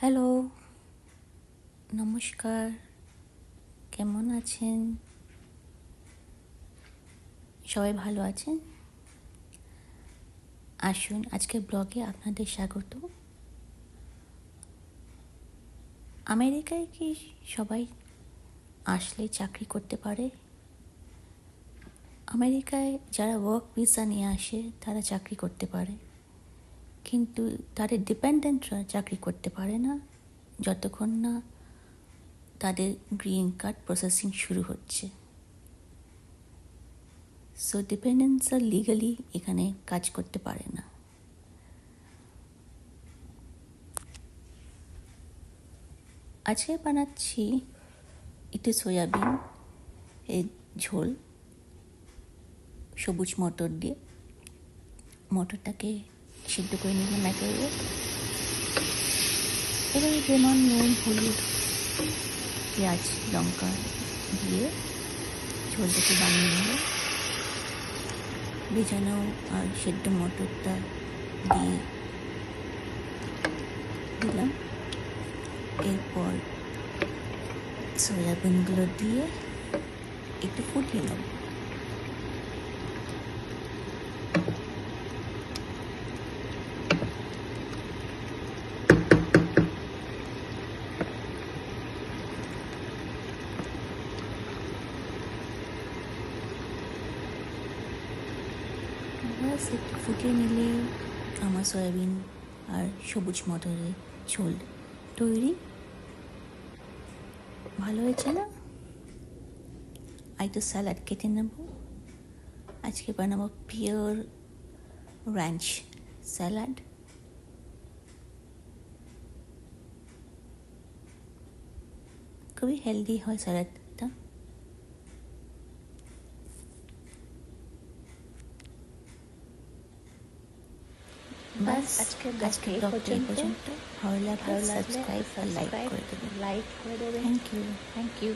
Hello, নমস্কার, কেমন আছেন? সবাই ভালো আছেন? আসুন আজকে ব্লগে আপনাদের স্বাগত। আমেরিকায় কি সবাই আসলে চাকরি করতে পারে? আমেরিকায় যারা ওয়ার্ক ভিসা নিয়ে আসে, তারা চাকরি করতে পারে। কিন্তু তাদের ডিপেন্ডেন্টরা চাকরি করতে পারে না। যতক্ষণ না তাদের গ্রিন কার্ড প্রসেসিং শুরু হচ্ছে। সো ডিপেন্ডেন্টসরা লিগালি এখানে কাজ করতে পারে না। আজকে বানাচ্ছি একটু সয়াবিন, এর ঝোল, সবুজ মটর দিয়ে। মটরটাকে সিদ্ধ করে নিলাম মাইক্রোওয়েভে এবার যেমন নুন, হলুদ, পেঁয়াজ, লঙ্কা দিয়ে ঝোলটাকে বানিয়ে নেব ভেজানো আর সেদ্ধ মটরটা দিয়ে দিলাম। এরপর সয়াবিনগুলো দিয়ে একটু ফুটিয়ে নেব। ব্যাস, একটু ফুটিয়ে নিলে আমার সয়াবিন আর সবুজ মটরের ঝোল তৈরি। ভালো হয়েছে না? একটু স্যালাড কেটে নেব। আজকে বানাবো পিওর র্যাঞ্চ স্যালাড। খুবই হেলদি হয় স্যালাডটা বাস আজকে ব্লগটা এই। পর্যন্ত ভালো লাগলে সাবস্ক্রাইব আর লাইক করে দেবেন লাইক করে দেবেন থ্যাংক ইউ থ্যাংক ইউ